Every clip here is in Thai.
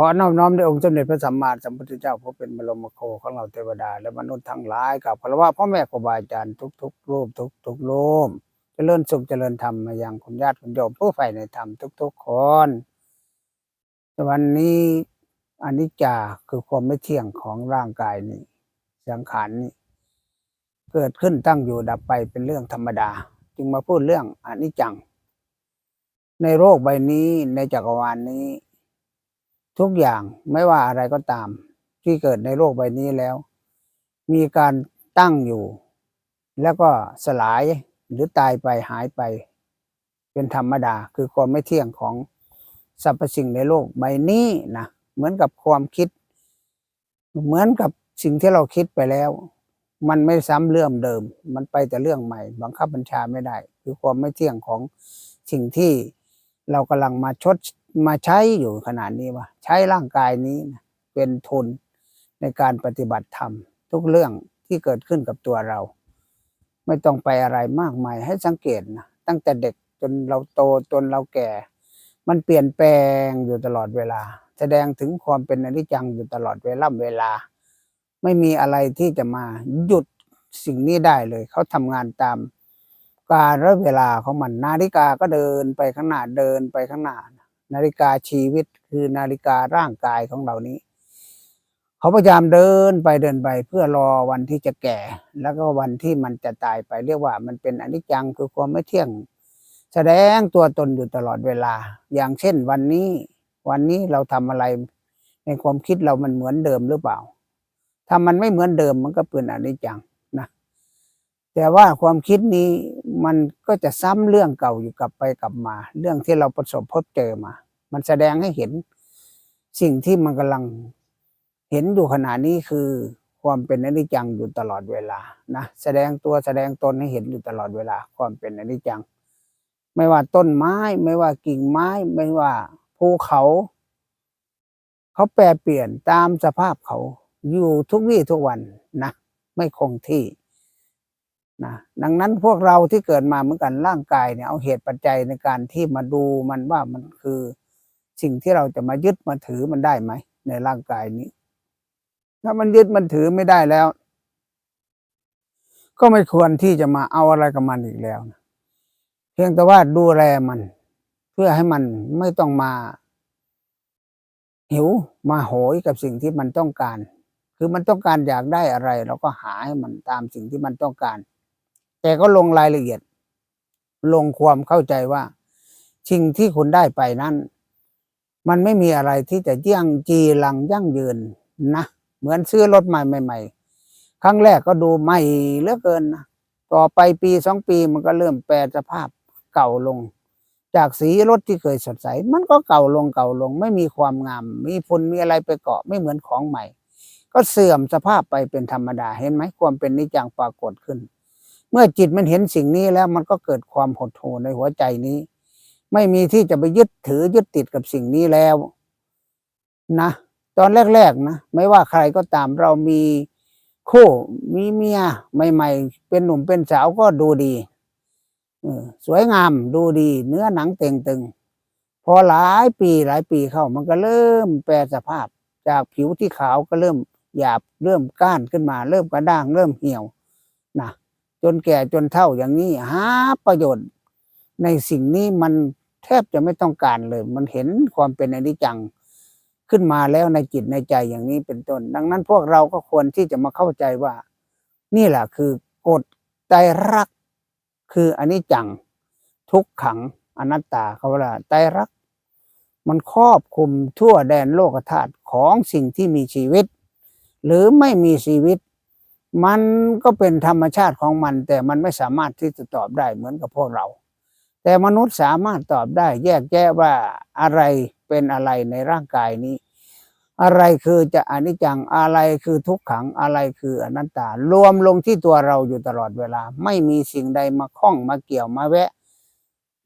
ขอนอบน้อมในองค์สมเด็จพระสัมมาสัมพุทธเจ้าผู้เป็นบรมโคของเราเทวดา และมนุษย์ทั้งหลายกับพระว่าพ่อแม่ครูบาอาจารย์ทุกๆรูปทุกๆรูปเจริญสุขเจริญธรรมมายังคุณญาติคุณโยมผู้ใฝ่ในธรรมทุก ๆ คนวันนี้อันนี้จาคือความไม่เที่ยงของร่างกายนี้สังขารนี้เกิดขึ้นตั้งอยู่ดับไปเป็นเรื่องธรรมดา จึงมาพูดเรื่องอนิจจัง ในโลกใบนี้ในจักรวาลนี้ ทุกอย่างไม่ว่าอะไรก็ตาม ที่เกิดในโลกใบนี้แล้ว มีการตั้งอยู่ แล้วก็สลายหรือตายไปหายไป เป็นธรรมดาคือความไม่เที่ยงของสรรพสิ่งในโลกใบนี้นะเหมือนกับความคิด เหมือนกับสิ่งที่เราคิดไปแล้ว มันไม่ซ้ำเรื่องเดิม มันไปแต่เรื่องใหม่ บังคับบัญชาไม่ได้ คือความไม่เที่ยงของสิ่งที่เรากำลังมาชด มาใช้อยู่ขนาดนี้ว่าใช้ร่างกายนี้นะเป็นทุนในการปฏิบัติธรรม ทุกเรื่องที่เกิดขึ้นกับตัวเรา ไม่ต้องไปอะไรมากมายให้สังเกตนะตั้งแต่เด็กจนเราโตจนเราแก่ มันเปลี่ยนแปลงอยู่ตลอดเวลา แสดงถึงความเป็นอนิจจังอยู่ตลอดเวลาเวลา ไม่มีอะไรที่จะมาหยุดสิ่งนี้ได้เลย เขาทำงานตามการและเวลาของมันนาฬิกาก็เดินไปข้างหน้าเดินไปข้างหน้า นาฬิกาชีวิตคือนาฬิการ่างกายของเรานี้ เขาพยายามเดินไปเดินไปเพื่อรอวันที่จะแก่ แล้วก็วันที่มันจะตายไปเรียกว่ามันเป็นอนิจจังคือความไม่เที่ยง แสดงตัวตนอยู่ตลอดเวลา อย่างเช่นวันนี้ วันนี้เราทำอะไร ในความคิดเรามันเหมือนเดิมหรือเปล่า ถ้ามันไม่เหมือนเดิมมันก็เป็นอนิจจัง แต่ว่าความคิดนี้มันก็จะซ้ำเรื่องเก่าอยู่กลับไปกลับมา เรื่องที่เราประสบพบเจอมา มันแสดงให้เห็นสิ่งที่มันกำลังเห็นอยู่ขณะนี้คือความเป็นอนิจจังอยู่ตลอดเวลานะแสดงตัวแสดงตนให้เห็นอยู่ตลอดเวลา ความเป็นอนิจจัง ไม่ว่าต้นไม้ ไม่ว่ากิ่งไม้ ไม่ว่าภูเขา เขาแปรเปลี่ยนตามสภาพเขาอยู่ทุกวี่ทุกวันนะไม่คงที่ นะดังนั้นพวกเราที่เกิดมาเหมือนกันร่างกายเนี่ยเอาเหตุปัจจัยในการที่มาดูมันว่ามันคือสิ่งที่เราจะมายึดมาถือมันได้ไหม ในร่างกายนี้ ถ้ามันยึดมันถือไม่ได้แล้ว ก็ไม่ควรที่จะมาเอาอะไรกับมันอีกแล้วนะเพียงแต่ว่าดูแลมัน เพื่อให้มันไม่ต้องมา หิวมาโหยกับสิ่งที่มันต้องการ คือมันต้องการอยากได้อะไร เราก็หาให้มันตามสิ่งที่มันต้องการ ก็ลงรายละเอียด ลงความเข้าใจว่าสิ่งที่คุณได้ไปนั้น มันไม่มีอะไรที่จะยั่งจีรังยั่งยืนนะ เหมือนซื้อรถใหม่ใหม่ๆครั้งแรกก็ดูใหม่เหลือเกินนะต่อไปปีสองปีมันก็เริ่มแปรสภาพเก่าลง จากสีรถที่เคยสดใส มันก็เก่าลงเก่าลง ไม่มีความงาม มีฝุ่นมีอะไรไปเกาะไม่เหมือนของใหม่ ก็เสื่อมสภาพไปเป็นธรรมดาเห็นไหมความเป็นนิจจังปรากฏขึ้น เมื่อจิตมันเห็นสิ่งนี้แล้วมันก็เกิดความหดหู่ในหัวใจนี้ ไม่มีที่จะไปยึดถือยึดติดกับสิ่งนี้แล้ว นะ ตอนแรกๆนะไม่ว่าใครก็ตามเรามีคู่มีเมียใหม่ๆ เป็นหนุ่มเป็นสาวก็ดูดีสวยงามดูดี เนื้อหนังเต่งตึง พอหลายปีหลายปีเข้า มันก็เริ่มแปรสภาพ จากผิวที่ขาวก็เริ่มหยาบเริ่มก้านขึ้นมา เริ่มกระด้างเริ่มเหี่ยวนะ จนแก่จนเฒ่าอย่างนี้หาประโยชน์ ในสิ่งนี้มันแทบจะไม่ต้องการเลย มันเห็นความเป็นอนิจจังขึ้นมาแล้วในจิตในใจอย่างนี้เป็นต้น ดังนั้นพวกเราก็ควรที่จะมาเข้าใจว่า นี่แหละคือกฎไตรลักคืออนิจจัง ทุกขังอนัตตาเขาว่าไตรลัก มันครอบคลุมทั่วแดนโลกธาตุของสิ่งที่มีชีวิต หรือไม่มีชีวิต มันก็เป็นธรรมชาติของมัน แต่มันไม่สามารถที่จะตอบได้เหมือนกับพวกเรา แต่มนุษย์สามารถตอบได้ แยกแยะว่าอะไรเป็นอะไรในร่างกายนี้ อะไรคือจะอนิจจังอะไรคือทุกขังอะไรคืออนัตตารวมลงที่ตัวเราอยู่ตลอดเวลา ไม่มีสิ่งใดมาข้องมาเกี่ยวมาแวะ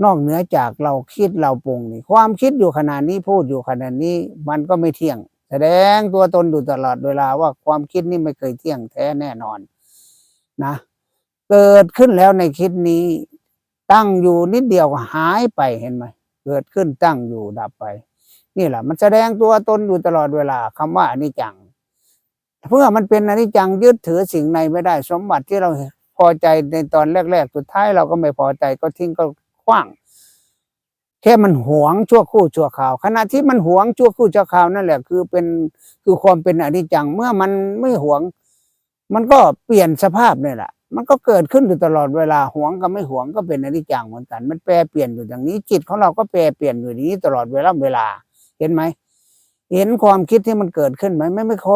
นอกเหนือจากเราคิดเราปรุงนี่ความคิดอยู่ขนาดนี้พูดอยู่ขนาดนี้ มันก็ไม่เที่ยง แสดงตัวตนอยู่ตลอดเวลาว่าความคิดนี่ไม่เคยเที่ยงแท้แน่นอนนะ เกิดขึ้นแล้วในคิดนี้ ตั้งอยู่นิดเดียวหายไปเห็นไหมเกิดขึ้นตั้งอยู่ดับไป นี่แหละ มันแสดงตัวตนอยู่ตลอดเวลาคำว่าอนิจจัง เพื่อมันเป็นอนิจจังยึดถือสิ่งในไม่ได้ สมบัติที่เราพอใจในตอนแรกๆสุดท้ายเราก็ไม่พอใจก็ทิ้งก็ขว้าง แค่มันหวงชั่วคู่ชั่วคราว ขณะที่มันหวงชั่วคู่ชั่วคราวนั่นแหละ คือเป็นคือความเป็นอนิจจังเมื่อมันไม่หวง มันก็เปลี่ยนสภาพเนี่ยแหละมันก็เกิดขึ้นอยู่ตลอดเวลาหวงกับไม่หวงก็เป็นอนิจจังเหมือนกัน มันแปรเปลี่ยนอยู่อย่างนี้ จิตของเราก็แปรเปลี่ยนอยู่อย่างนี้ตลอดเวลาเวลา เห็นไหมเห็นความคิดที่มันเกิดขึ้นไหมไม่ไม่เค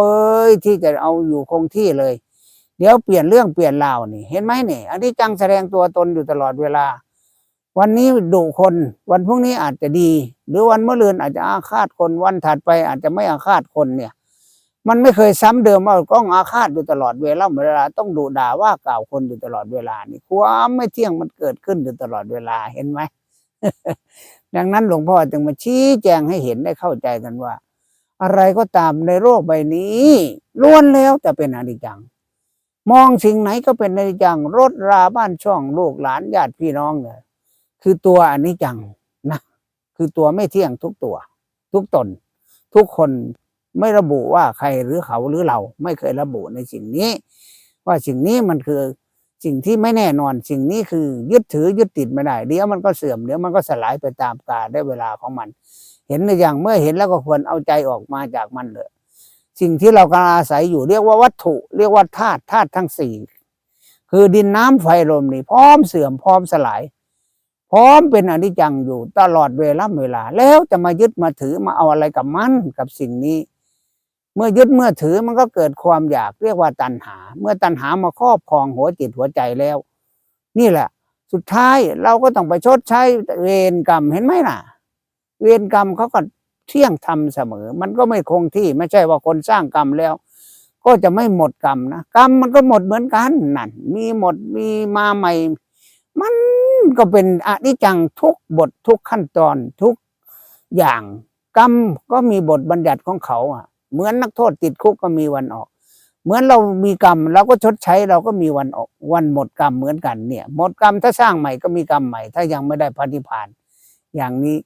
ยที่จะเอาอยู่คงที่เลย เดี๋ยวเปลี่ยนเรื่องเปลี่ยนราวนี่ เห็นไหมนี่อนิจจังแสดงตัวตนอยู่ตลอดเวลา วันนี้ดุคน วันพรุ่งนี้อาจจะดี หรือวันเมื่อเรือนอาจจะอาฆาตคน วันถัดไปอาจจะไม่อาฆาตคนเนี่ย มันไม่เคยซ้ำเดิมว่าต้องอาฆาตอยู่ตลอดเวลาเวลาต้องดุด่าว่ากล่าวคนอยู่ตลอดเวลานี่ความไม่เที่ยงมันเกิดขึ้นอยู่ตลอดเวลาเห็นไหมดังนั้นหลวงพ่อจึงมาชี้แจงให้เห็นได้เข้าใจกันว่า อะไรก็ตามในโลกใบนี้ล้วนแล้วแต่เป็นอนิจจัง มองสิ่งไหนก็เป็นอนิจจังรถราบ้านช่องลูกหลานญาติพี่น้องเนี่ย คือตัวอนิจจังนะคือตัวไม่เที่ยงทุกตัว ทุกตน ทุกคนไม่ระบุว่าใครหรือเขาหรือเราไม่เคยระบุในสิ่งนี้ ว่าสิ่งนี้มันคือสิ่งที่ไม่แน่นอนสิ่งนี้คือยึดถือยึดติดไม่ได้เดี๋ยวมันก็เสื่อมเดี๋ยวมันก็สลายไปตามกาลได้เวลาของมัน เห็นหรือยังเมื่อเห็นแล้วก็ควรเอาใจออกมาจากมันเลยสิ่งที่เรากำลังอาศัยอยู่เรียกว่าวัตถุ เรียกว่าธาตุธาตุทั้งสี่คือดินน้ำไฟลมนี่พร้อมเสื่อมพร้อมสลาย พร้อมเป็นอนิจจังอยู่ตลอดเวลาเวลา แล้วจะมายึดมาถือมาเอาอะไรกับมันกับสิ่งนี้ เมื่อยึดเมื่อถือมันก็เกิดความอยากเรียกว่าตัณหา เมื่อตัณหามาครอบครองหัวจิตหัวใจแล้ว นี่แหละ สุดท้ายเราก็ต้องไปชดใช้เวรกรรมเห็นไหมล่ะ เวรกรรมเขาก็เที่ยงธรรมเสมอ มันก็ไม่คงที่ไม่ใช่ว่าคนสร้างกรรมแล้ว ก็จะไม่หมดกรรมนะกรรมมันก็หมดเหมือนกันนั่นมีหมดมีมาใหม่ มัน ก็เป็นอนิจจังทุกบททุกขั้นตอนทุกอย่างกรรมก็มีบทบัญญัติของเขาอะ เหมือนนักโทษติดคุกก็มีวันออก เหมือนเรามีกรรมเราก็ชดใช้เราก็มีวันออกวันหมดกรรมเหมือนกันเนี่ย หมดกรรมถ้าสร้างใหม่ก็มีกรรมใหม่ ถ้ายังไม่ได้พันิพาน อย่างนี้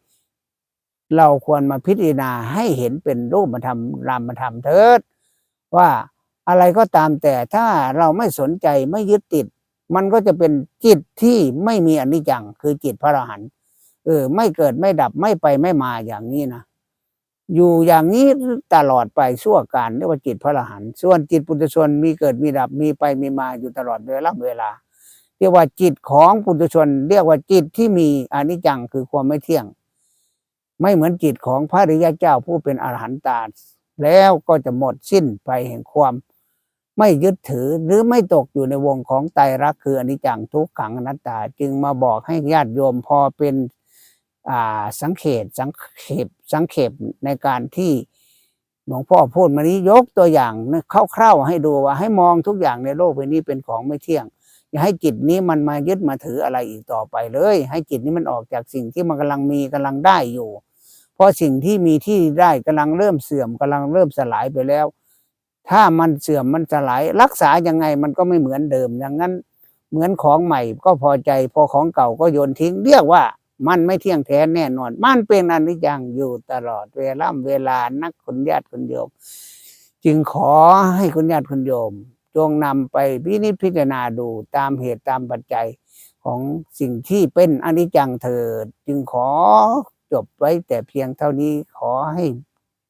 เราควรมาพิจารณาให้เห็นเป็นรูปธรรมรามธรรมเถิดว่าอะไรก็ตามแต่ถ้าเราไม่สนใจไม่ยึดติด มันก็จะเป็นจิตที่ไม่มีอนิจจัง คือจิตพระอรหันต์เออ ไม่เกิดไม่ดับไม่ไปไม่มาอย่างนี้นะอยู่อย่างนี้ตลอดไปชั่วการเรียกว่าจิตพระอรหันต์ส่วนจิตปุถุชนมีเกิดมีดับมีไปมีมาอยู่ตลอดเวลาเวลา เรียกว่าจิตของปุถุชน เรียกว่าจิตที่มีอนิจจังคือความไม่เที่ยง ไม่เหมือนจิตของพระอริยเจ้าผู้เป็นอรหันตาแล้วก็จะหมดสิ้นไปแห่งความ ไม่ยึดถือหรือไม่ตกอยู่ในวงของไตรลักษณ์คืออนิจจังทุกขังอนัตตา จึงมาบอกให้ญาติโยมพอเป็นสังเขตสังเขปสังเขปในการที่หลวงพ่อพูดมานี้ยกตัวอย่างคร่าวๆให้ดูว่าให้มองทุกอย่างในโลกใบนี้เป็นของไม่เที่ยง อย่าให้จิตนี้มันมายึดมาถืออะไรอีกต่อไปเลย ให้จิตนี้มันออกจากสิ่งที่มันกำลังมีกำลังได้อยู่ เพราะสิ่งที่มีที่ได้กำลังเริ่มเสื่อมกำลังเริ่มสลายไปแล้ว ถ้ามันเสื่อมมันสลายรักษายังไงมันก็ไม่เหมือนเดิมอย่างนั้น เหมือนของใหม่ก็พอใจพอของเก่าก็โยนทิ้ง เรียกว่ามันไม่เที่ยงแท้แน่นอน มันเป็นอนิจจังอยู่ตลอดเวลาเวลานักคุณญาติคุณโยม จึงขอให้คุณญาติคุณโยม จงนำไปพินิจพิจารณาดูตามเหตุตามปัจจัยของสิ่งที่เป็นอนิจจังเถิด จึงขอจบไว้แต่เพียงเท่านี้ขอให้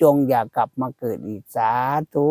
จงอย่ากลับมาเกิดอีกสาธุ